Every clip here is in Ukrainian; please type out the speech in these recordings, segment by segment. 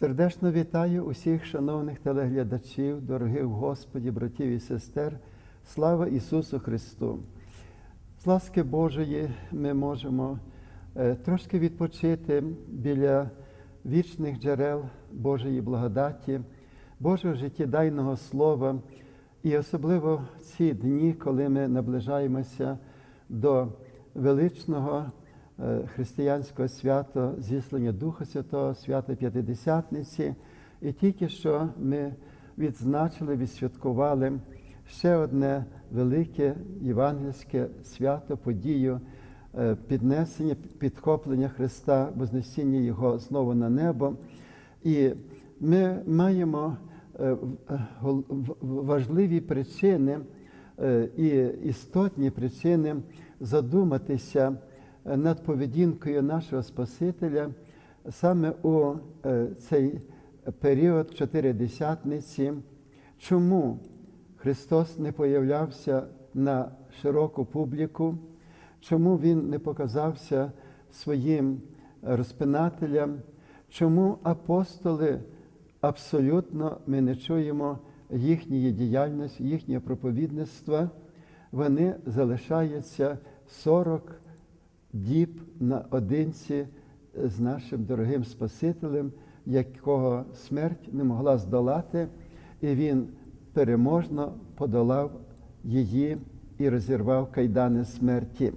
Сердечно вітаю усіх шановних телеглядачів, дорогих Господі, братів і сестер. Слава Ісусу Христу! З ласки Божої ми можемо е, трошки відпочити біля вічних джерел Божої благодаті, Божого життєдайного Слова. І особливо в ці дні, коли ми наближаємося до величного християнського свята зіслання Духа Святого, свята П'ятидесятниці. І тільки що ми відзначили, відсвяткували ще одне велике євангельське свято, подію е, піднесення, підхоплення Христа, вознесіння Його знову на небо. І ми маємо е, важливі причини е, і істотні причини задуматися е, над поведінкою нашого Спасителя саме у е, цей період чотиридесятниці. Чому Христос не появлявся на широку публіку? Чому Він не показався своїм розпинателям? Чому апостоли абсолютно ми не чуємо їхньої діяльності, їхнього проповідництва? Вони залишаються 40 діб наодинці з нашим дорогим Спасителем, якого смерть не могла здолати, і він переможно подолав її і розірвав кайдани смерті.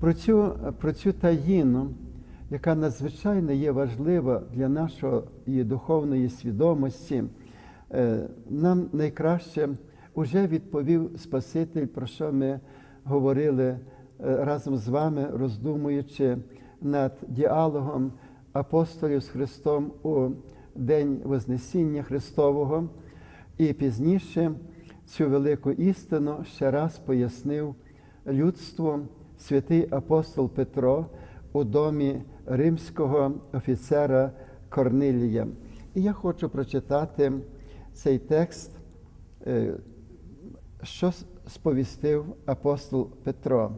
Про цю, про цю таїну, яка надзвичайно є важлива для нашої духовної свідомості, е, нам найкраще вже відповів Спаситель, про що ми говорили е, разом з вами, роздумуючи над діалогом апостолів з Христом у День Вознесіння Христового. І пізніше цю велику істину ще раз пояснив людству святий апостол Петро у домі римського офіцера Корнилія. І я хочу прочитати цей текст, е, що сповістив апостол Петро.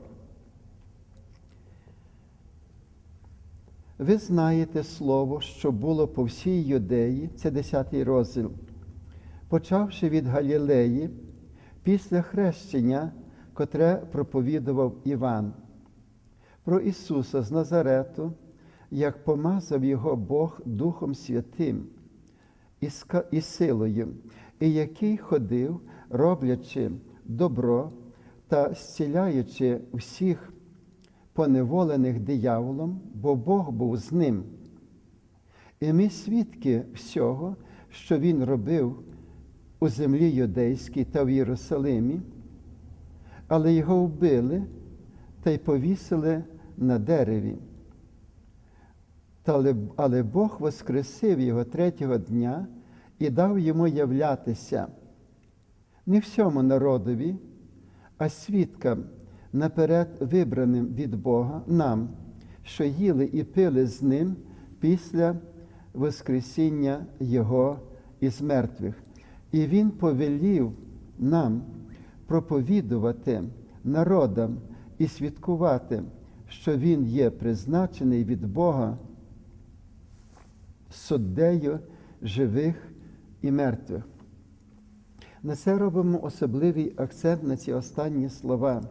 Ви знаєте слово, що було по всій юдеї, це 10 розділ, почавши від Галілеї, після хрещення, котре проповідував Іван, про Ісуса з Назарету, як помазав його Бог Духом Святим і силою, і який ходив, роблячи добро та зціляючи всіх поневолених дияволом, бо Бог був з ним. І ми свідки всього, що він робив у землі юдейській та в Єрусалимі, але його вбили та й повісили на дереві. Але, Бог воскресив його третього дня і дав йому являтися не всьому народові, а свідкам наперед вибраним від Бога нам, що їли і пили з ним після Воскресіння Його із мертвих. І Він повелів нам проповідувати народам і свідкувати, що Він є призначений від Бога суддею живих і мертвих. На це робимо особливий акцент на ці останні слова.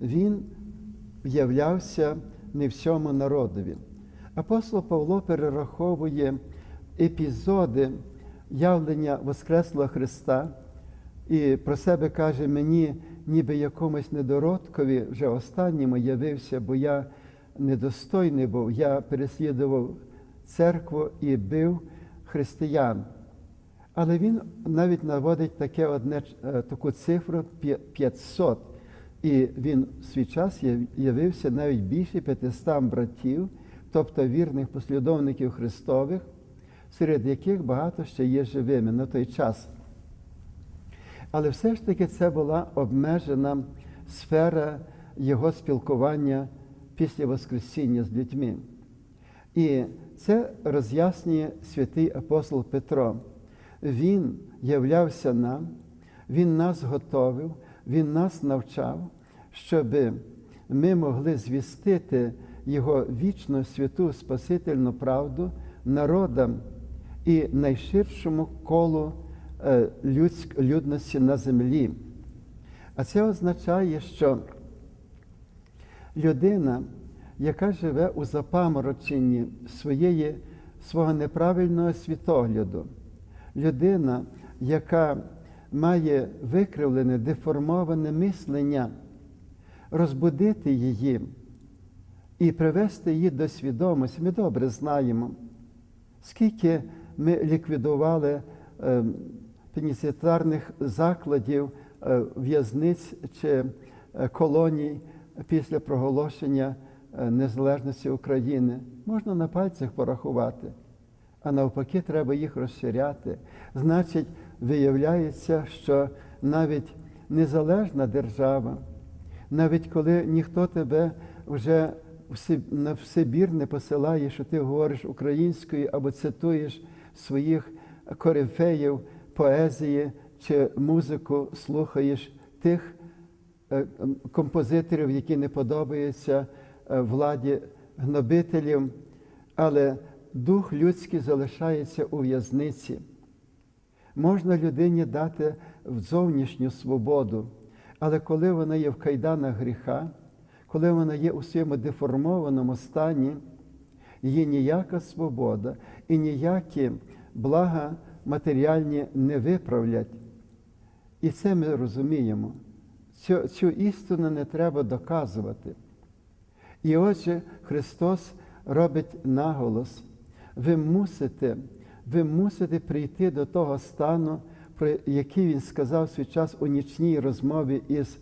Він являвся не всьому народові. Апостол Павло перераховує епізоди явлення Воскреслого Христа і про себе каже, мені ніби якомусь недородкові вже останньому явився, бо я недостойний був, я переслідував церкву і бив християн. Але він навіть наводить таке одне, е, таку цифру 500. І він в свій час явився навіть більше 500 братів, тобто вірних послідовників Христових, серед яких багато ще є живими на той час. Але все ж таки це була обмежена сфера його спілкування після Воскресіння з людьми. І це роз'яснює святий апостол Петро. Він являвся нам, Він нас готовив, Він нас навчав, щоб ми могли звістити Його вічну святу Спасительну правду народам і найширшому колу е, людськ, людності на землі. А це означає, що людина, яка живе у запамороченні своєї, свого неправильного світогляду, людина, яка має викривлене, деформоване мислення, розбудити її і привести її до свідомості. Ми добре знаємо, скільки ми ліквідували е, пенітенціарних закладів, е, в'язниць чи е, колоній після проголошення е, незалежності України. Можна на пальцях порахувати, а навпаки, треба їх розширяти. Значить, виявляється, що навіть незалежна держава, навіть коли ніхто тебе вже на всебір не посилає, що ти говориш українською або цитуєш своїх корифеїв, поезії чи музику, слухаєш тих е, композиторів, які не подобаються е, владі гнобителів, але дух людський залишається у в'язниці. Можна людині дати зовнішню свободу, але коли вона є в кайданах гріха, коли вона є у своєму деформованому стані, її ніяка свобода і ніякі блага матеріальні не виправлять. І це ми розуміємо. Цю, цю істину не треба доказувати. І отже, Христос робить наголос. Ви мусите, ви мусите прийти до того стану, про який Він сказав свій час у нічній розмові із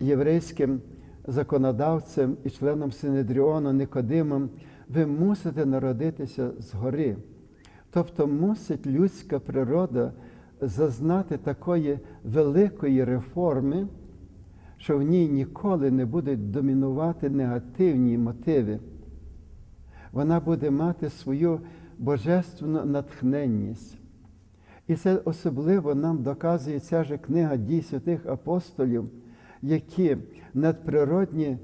єврейським законодавцем і членом Синедріону Никодимом, ви мусите народитися згори. Тобто мусить людська природа зазнати такої великої реформи, що в ній ніколи не будуть домінувати негативні мотиви. Вона буде мати свою божественну натхненність. І це особливо нам доказує ця ж книга дій святих апостолів, які надприродні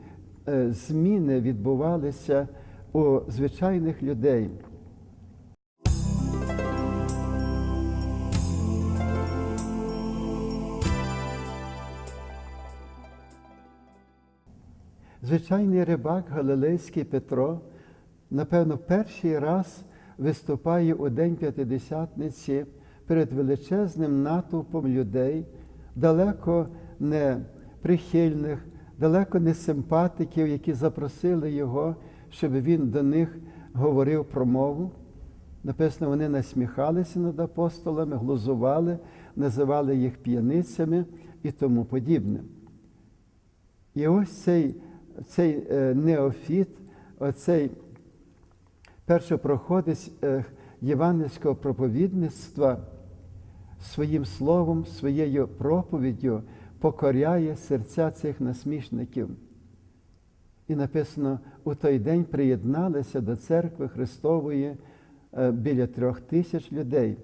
е, зміни відбувалися у звичайних людей. Звичайний рибак Галилейський Петро, напевно, перший раз виступає у День П'ятидесятниці перед величезним натовпом людей, далеко не прихильних, далеко не симпатиків, які запросили його, щоб він до них говорив промову. Написано, вони насміхалися над апостолами, глузували, називали їх п'яницями і тому подібне. І ось цей цей е, неофіт, оцей першопроходець е, євангельського проповідництва своїм словом, своєю проповіддю покоряє серця цих насмішників. І написано, у той день приєдналися до церкви Христової е, біля трьох тисяч людей.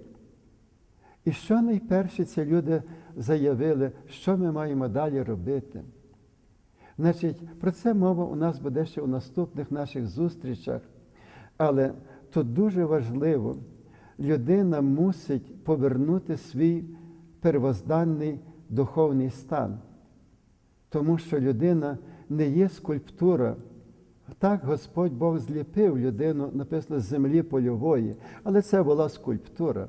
І що найперше ці люди заявили, що ми маємо далі робити? Значить, про це мова у нас буде ще у наступних наших зустрічах. Але тут дуже важливо, людина мусить повернути свій первозданний духовний стан, тому що людина не є скульптура. Так Господь Бог зліпив людину, написано, з землі польової, але це була скульптура.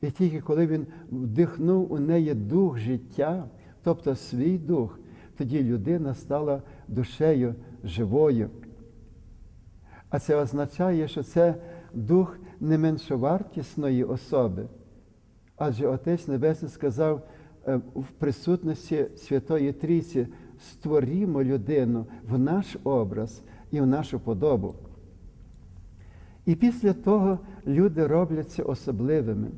І тільки коли він вдихнув у неї дух життя, тобто свій дух, тоді людина стала душею живою. А це означає, що це дух не меншовартісної особи. Адже Отець Небесний сказав е, в присутності Святої Трійці, створімо людину в наш образ і в нашу подобу. І після того люди робляться особливими.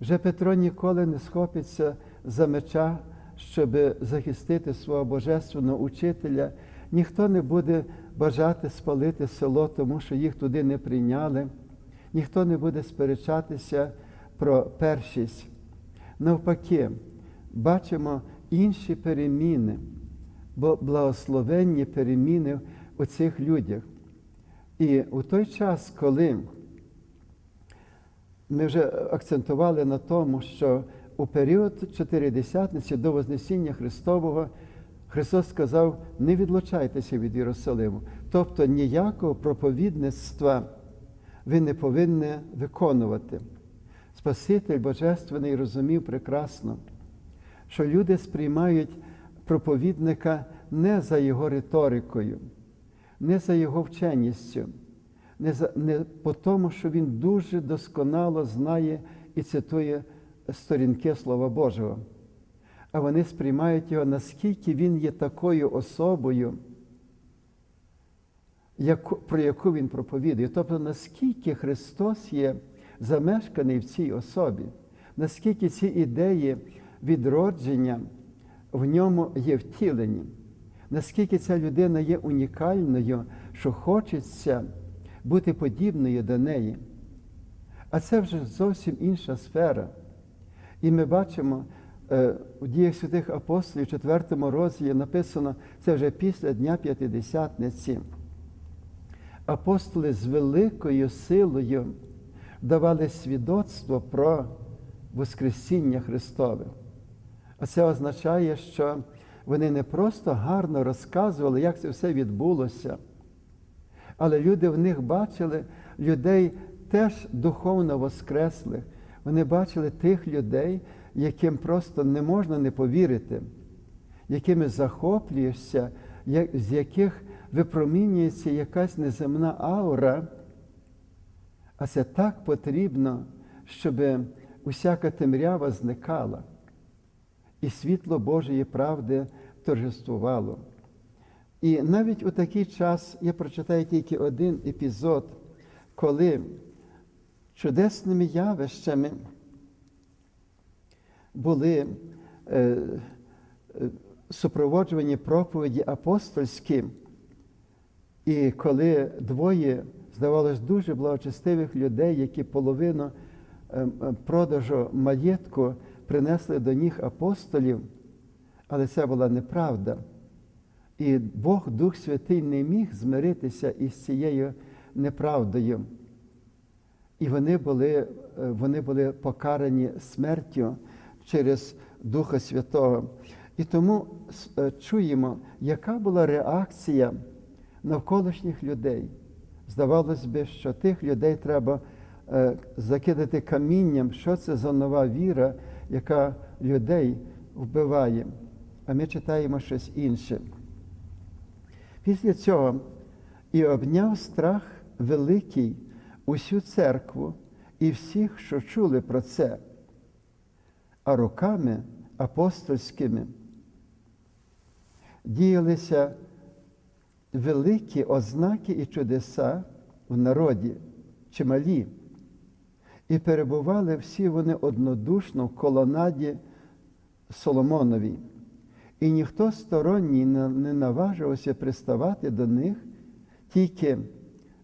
Вже Петро ніколи не схопиться за меча щоб захистити свого божественного учителя, ніхто не буде бажати спалити село, тому що їх туди не прийняли, ніхто не буде сперечатися про першість. Навпаки, бачимо інші переміни, бо благословенні переміни у цих людях. І у той час, коли ми вже акцентували на тому, що у період чотиридесятниці до Вознесіння Христового Христос сказав: не відлучайтеся від Єрусалиму. Тобто ніякого проповідництва ви не повинні виконувати. Спаситель Божественний розумів прекрасно, що люди сприймають проповідника не за його риторикою, не за його вченістю, не, за, не по тому, що він дуже досконало знає і цитує сторінки Слова Божого. А вони сприймають його, наскільки він є такою особою, про яку він проповідує. Тобто, наскільки Христос є замешканий в цій особі, наскільки ці ідеї відродження в ньому є втілені, наскільки ця людина є унікальною, що хочеться бути подібною до неї. А це вже зовсім інша сфера. І ми бачимо у діях святих апостолів, 4 розділі написано, це вже після Дня П'ятидесятниці. Апостоли з великою силою давали свідоцтво про Воскресіння Христове. А це означає, що вони не просто гарно розказували, як це все відбулося, але люди в них бачили людей теж духовно воскреслих. Вони бачили тих людей, яким просто не можна не повірити, якими захоплюєшся, з яких випромінюється якась неземна аура. А це так потрібно, щоб усяка темрява зникала, і світло Божої правди торжествувало. І навіть у такий час я прочитаю тільки один епізод, коли чудесними явищами були е, е, супроводжувані проповіді апостольські, і коли двоє, здавалось, дуже благочестивих людей, які половину е, продажу маєтку принесли до ніг апостолів, але це була неправда. І Бог Дух Святий не міг змиритися із цією неправдою. І вони були, вони були покарані смертю через Духа Святого. І тому чуємо, яка була реакція навколишніх людей. Здавалось би, що тих людей треба закидати камінням, що це за нова віра, яка людей вбиває. А ми читаємо щось інше. Після цього і обняв страх великий усю церкву і всіх, що чули про це, а руками апостольськими діялися великі ознаки і чудеса в народі, чималі, і перебували всі вони однодушно в колонаді Соломоновій. І ніхто сторонній не наважився приставати до них, тільки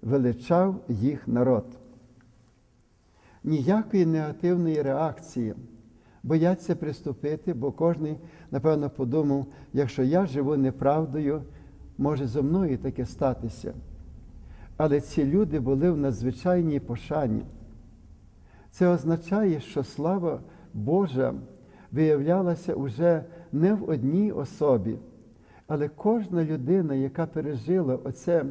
величав їх народ. Ніякої негативної реакції. Бояться приступити, бо кожен, напевно, подумав, якщо я живу неправдою, може зо мною таке статися. Але ці люди були в надзвичайній пошані. Це означає, що слава Божа виявлялася уже не в одній особі, але кожна людина, яка пережила оце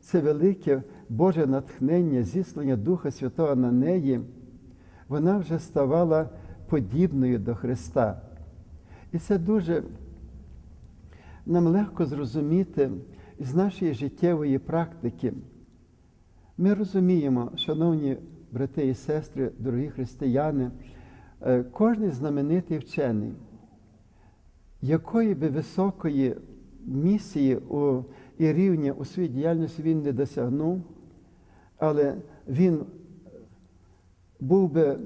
це велике Боже натхнення, зіслання Духа Святого на неї, вона вже ставала подібною до Христа. І це дуже нам легко зрозуміти з нашої життєвої практики. Ми розуміємо, шановні брати і сестри, дорогі християни, кожен знаменитий вчений, якої би високої місії у і рівня у своїй діяльності він не досягнув, але він був би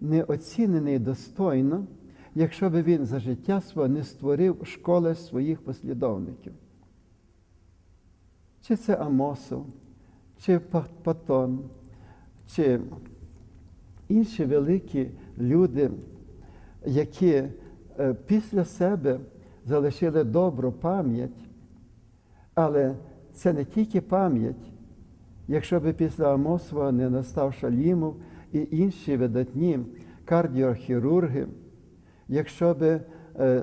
не оцінений достойно, якщо б він за життя свого не створив школи своїх послідовників. Чи це Амосов, чи Патон, чи інші великі люди, які після себе залишили добру пам'ять. Але це не тільки пам'ять. Якщо би після Амосова не настав Шалімов і інші видатні кардіохірурги, якщо би е,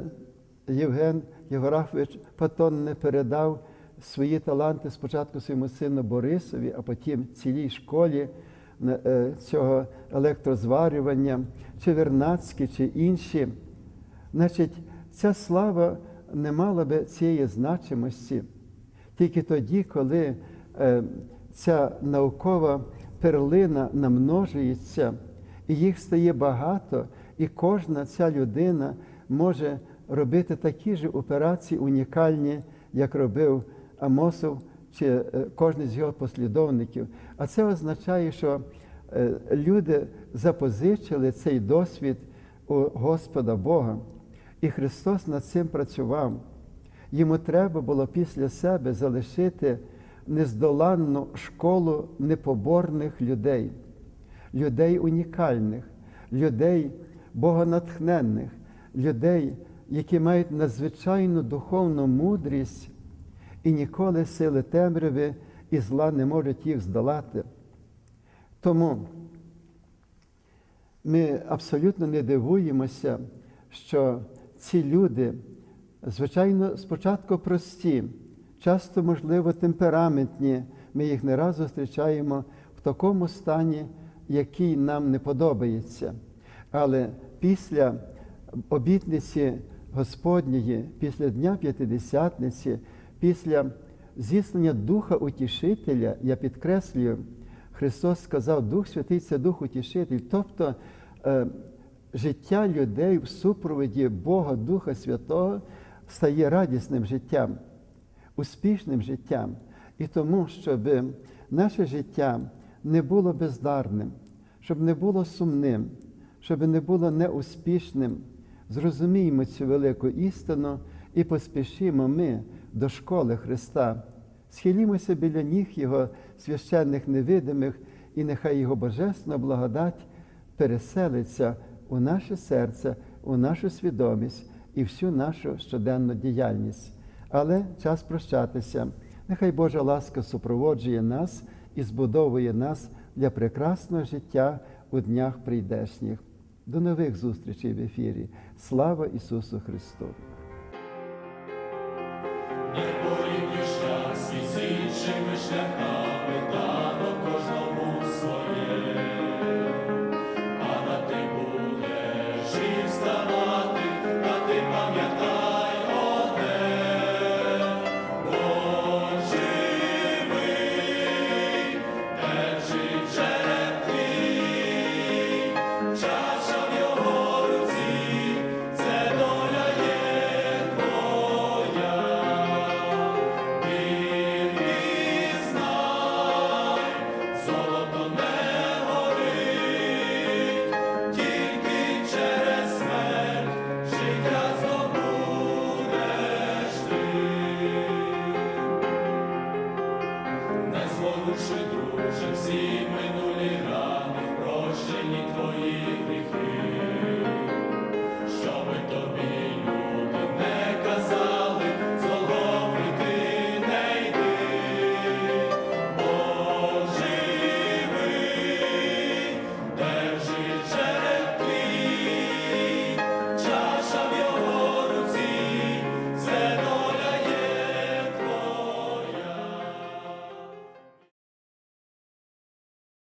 Євген Євграфович Патон не передав свої таланти спочатку своєму сину Борисові, а потім цілій школі е, цього електрозварювання, чи Вернацькі, чи інші, значить, ця слава не мала би цієї значимості. Тільки тоді, коли е, ця наукова перлина намножується, і їх стає багато, і кожна ця людина може робити такі ж операції унікальні, як робив Амосов чи е, кожен з його послідовників. А це означає, що е, люди запозичили цей досвід у Господа Бога. І Христос над цим працював. Йому треба було після себе залишити нездоланну школу непоборних людей, людей унікальних, людей богонатхненних, людей, які мають надзвичайну духовну мудрість, і ніколи сили темряви і зла не можуть їх здолати. Тому ми абсолютно не дивуємося, що ці люди, звичайно, спочатку прості, часто, можливо, темпераментні. Ми їх не раз зустрічаємо в такому стані, який нам не подобається. Але після обітниці Господньої, після Дня П'ятидесятниці, після зіснення Духа Утішителя, я підкреслюю, Христос сказав, Дух Святий це Дух Утішитель. Тобто е, життя людей в супроводі Бога Духа Святого стає радісним життям, успішним життям. І тому, щоб наше життя не було бездарним, щоб не було сумним, щоб не було неуспішним, зрозуміємо цю велику істину і поспішимо ми до школи Христа. Схилімося біля ніг Його священних невидимих, і нехай Його божественна благодать переселиться у наше серце, у нашу свідомість і всю нашу щоденну діяльність. Але час прощатися. Нехай Божа ласка супроводжує нас і збудовує нас для прекрасного життя у днях прийдешніх. До нових зустрічей в ефірі. Слава Ісусу Христу!